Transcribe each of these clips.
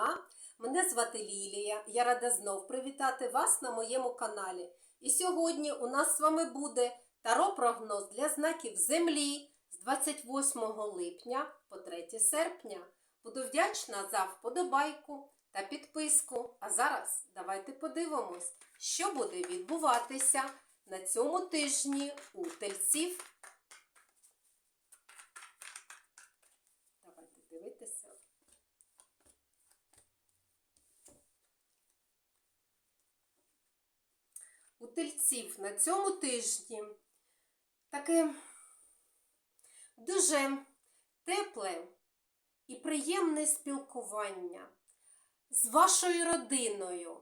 дня! Мене звати Лілія. Я рада знов привітати вас на моєму каналі. І сьогодні у нас з вами буде таро-прогноз для знаків Землі з 28 липня по 3 серпня. Буду вдячна за вподобайку та підписку. А зараз давайте подивимось, що буде відбуватися на цьому тижні у тельців. Давайте дивитися. У тельців на цьому тижні таке дуже тепле і приємне спілкування з вашою родиною.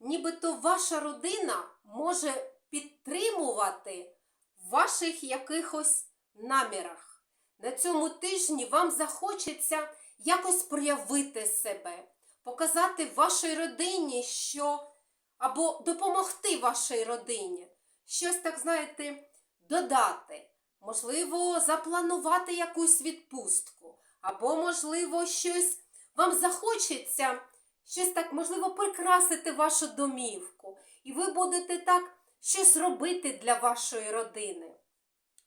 Нібито ваша родина може підтримувати в ваших якихось намірах. На цьому тижні вам захочеться якось проявити себе, показати вашій родині, що або допомогти вашій родині, щось так, знаєте, додати, можливо, запланувати якусь відпустку, або, можливо, щось вам захочеться, щось так, можливо, прикрасити вашу домівку, і ви будете так щось робити для вашої родини.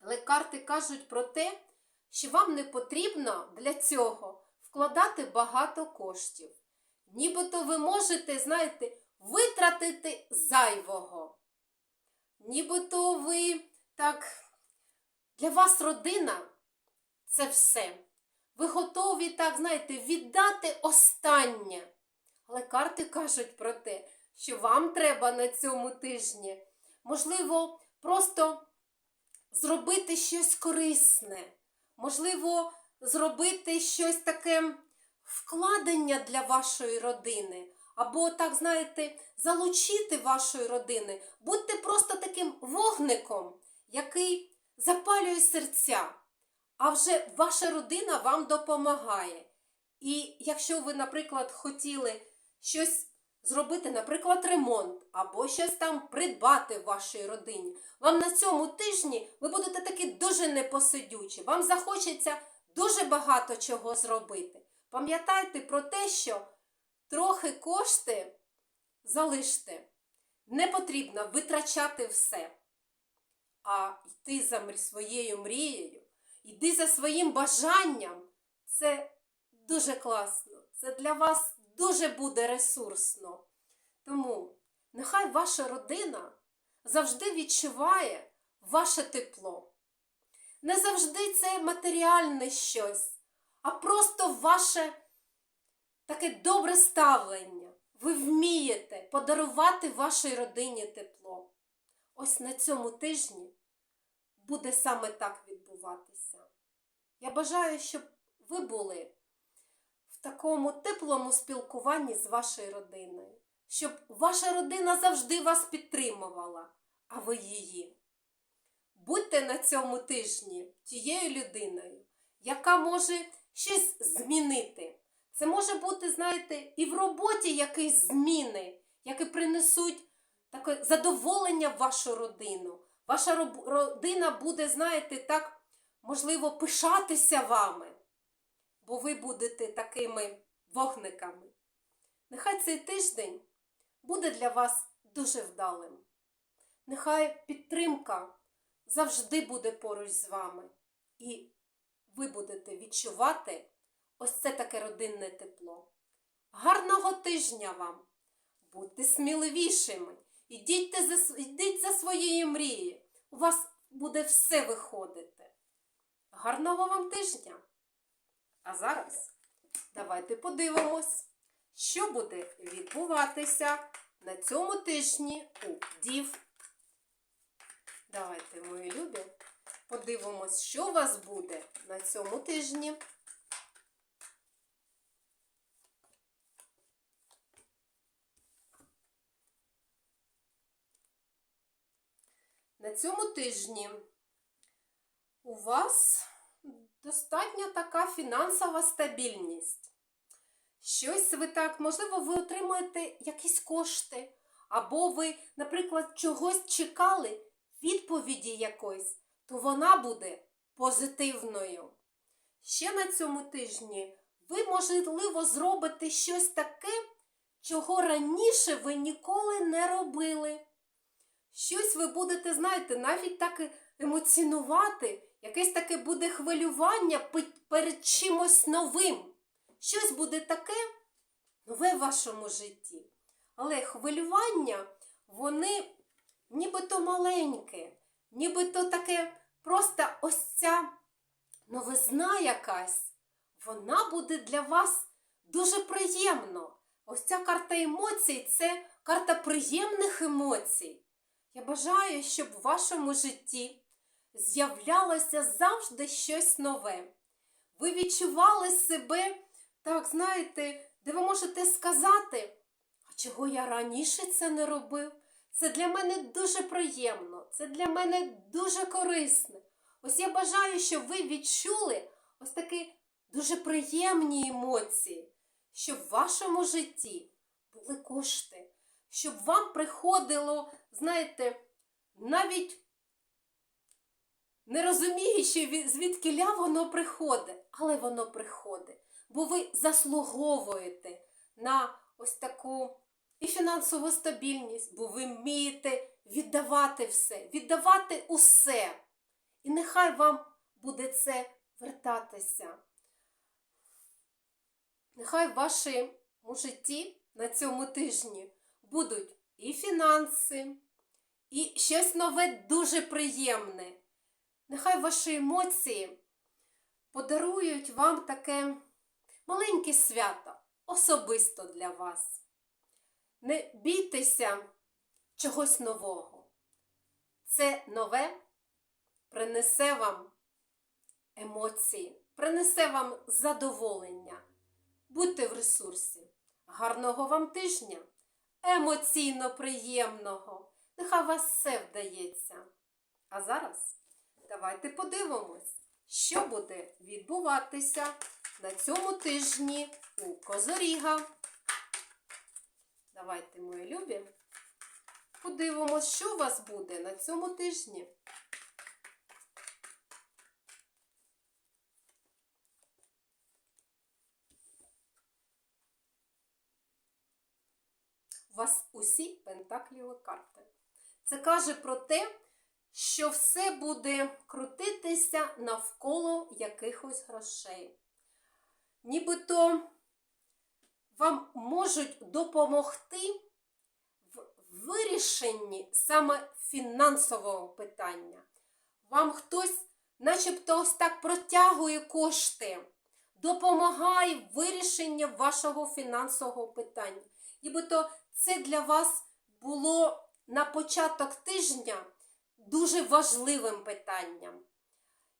Але карти кажуть про те, що вам не потрібно для цього вкладати багато коштів. Нібито ви можете, знаєте, витратити зайвого. Нібито ви так, для вас родина це все. Ви готові, так, знаєте, віддати останнє. Але карти кажуть про те, що вам треба на цьому тижні, можливо, просто зробити щось корисне, можливо, зробити щось таке вкладення для вашої родини. Або, так, знаєте, залучити вашої родини. Будьте просто таким вогником, який запалює серця. А вже ваша родина вам допомагає. І якщо ви, наприклад, хотіли щось зробити, наприклад, ремонт, або щось там придбати в вашій родині, вам на цьому тижні ви будете такі дуже непосидючі. Вам захочеться дуже багато чого зробити. Пам'ятайте про те, що трохи кошти залиште. Не потрібно витрачати все, а йти за своєю мрією, йди за своїм бажанням. Це дуже класно. Це для вас дуже буде ресурсно. Тому нехай ваша родина завжди відчуває ваше тепло. Не завжди це матеріальне щось, а просто ваше таке добре ставлення. Ви вмієте подарувати вашій родині тепло. Ось на цьому тижні буде саме так відбуватися. Я бажаю, щоб ви були в такому теплому спілкуванні з вашою родиною, щоб ваша родина завжди вас підтримувала, а ви її. Будьте на цьому тижні тією людиною, яка може щось змінити. Це може бути, знаєте, і в роботі якісь зміни, які принесуть таке задоволення в вашу родину. Ваша родина буде, знаєте, так, можливо, пишатися вами, бо ви будете такими вогниками. Нехай цей тиждень буде для вас дуже вдалим. Нехай підтримка завжди буде поруч з вами. І ви будете відчувати ось це таке родинне тепло. Гарного тижня вам! Будьте сміливішими, ідіть за, ідіть за своєю мрією. У вас буде все виходити. Гарного вам тижня! А зараз давайте подивимось, що буде відбуватися на цьому тижні у Дів. Давайте, мої любі, подивимось, що у вас буде на цьому тижні. Цьому тижні у вас достатньо така фінансова стабільність. Щось ви так, можливо, ви отримуєте якісь кошти, або ви, наприклад, чогось чекали, відповіді якоїсь, то вона буде позитивною. Ще на цьому тижні ви, можливо, зробите щось таке, чого раніше ви ніколи не робили. Щось ви будете, знаєте, навіть так емоціонувати, якесь таке буде хвилювання перед чимось новим. Щось буде таке нове в вашому житті. Але хвилювання, вони нібито маленьке, нібито таке просто ось ця новизна якась, вона буде для вас дуже приємно. Ось ця карта емоцій це карта приємних емоцій. Я бажаю, щоб в вашому житті з'являлося завжди щось нове. Ви відчували себе, так, знаєте, де ви можете сказати, а чого я раніше це не робив? Це для мене дуже приємно, це для мене дуже корисне. Ось я бажаю, щоб ви відчули ось такі дуже приємні емоції, щоб в вашому житті були кошти, щоб вам приходило, знаєте, навіть не розуміючи, ві- звідки ля воно приходить, але воно приходить, бо ви заслуговуєте на ось таку і фінансову стабільність, бо ви вмієте віддавати все, віддавати усе. І нехай вам буде це вертатися. Нехай в вашому житті на цьому тижні будуть і фінанси, і щось нове дуже приємне. Нехай ваші емоції подарують вам таке маленьке свято, особисто для вас. Не бійтеся чогось нового. Це нове принесе вам емоції, принесе вам задоволення. Будьте в ресурсі. Гарного вам тижня, емоційно приємного. Нехай вас все вдається. А зараз давайте подивимось, що буде відбуватися на цьому тижні у Козоріга. Давайте, мої любі, подивимось, що у вас буде на цьому тижні. Вас усі пентакліві карти. Це каже про те, що все буде крутитися навколо якихось грошей. Нібито вам можуть допомогти в вирішенні саме фінансового питання. Вам хтось, начебто, ось так протягує кошти, допомагає в вашого фінансового питання. Нібито це для вас було на початок тижня дуже важливим питанням.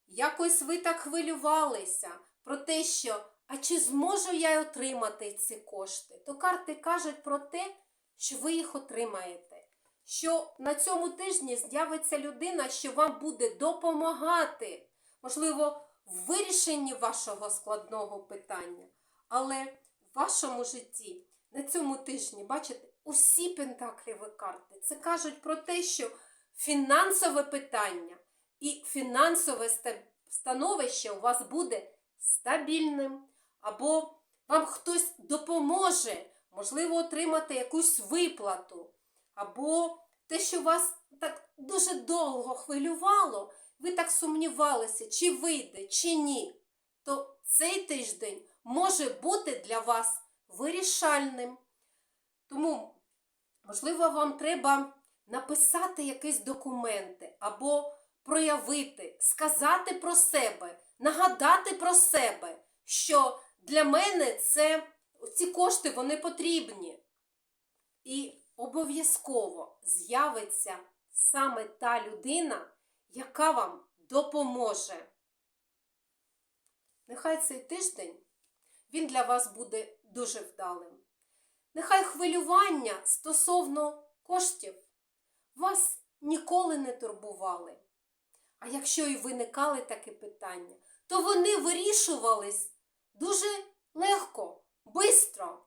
Якось ви так хвилювалися про те, що а чи зможу я отримати ці кошти, то карти кажуть про те, що ви їх отримаєте. Що на цьому тижні з'явиться людина, що вам буде допомагати, можливо, в вирішенні вашого складного питання. Але в вашому житті на цьому тижні, бачите, усі пентакліві карти. Це кажуть про те, що фінансове питання і фінансове становище у вас буде стабільним, або вам хтось допоможе, можливо, отримати якусь виплату, або те, що вас так дуже довго хвилювало, ви так сумнівалися, чи вийде, чи ні, то цей тиждень може бути для вас вирішальним. Тому, можливо, вам треба написати якісь документи або проявити, сказати про себе, нагадати про себе, що для мене це ці кошти вони потрібні. І обов'язково з'явиться саме та людина, яка вам допоможе. Нехай цей тиждень він для вас буде дуже вдалим. Нехай хвилювання стосовно коштів вас ніколи не турбували. А якщо і виникали такі питання, то вони вирішувались дуже легко, бистро,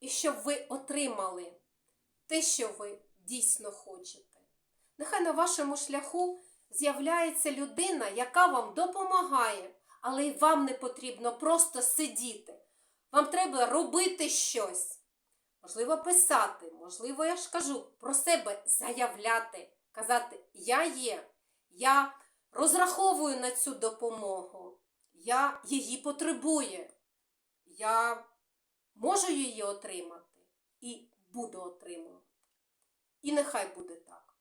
і щоб ви отримали те, що ви дійсно хочете. Нехай на вашому шляху з'являється людина, яка вам допомагає, але й вам не потрібно просто сидіти. Вам треба робити щось. Можливо, писати, можливо, я ж кажу, про себе заявляти, казати Я є, я розраховую на цю допомогу, я її потребую, я можу її отримати і буду отримувати. І нехай буде так.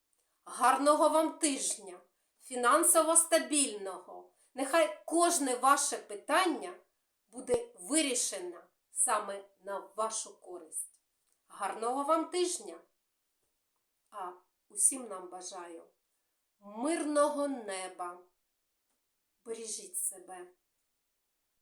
Гарного вам тижня, фінансово стабільного. Нехай кожне ваше питання буде вирішена саме на вашу користь. Гарного вам тижня! А усім нам бажаю мирного неба. Бережіть себе.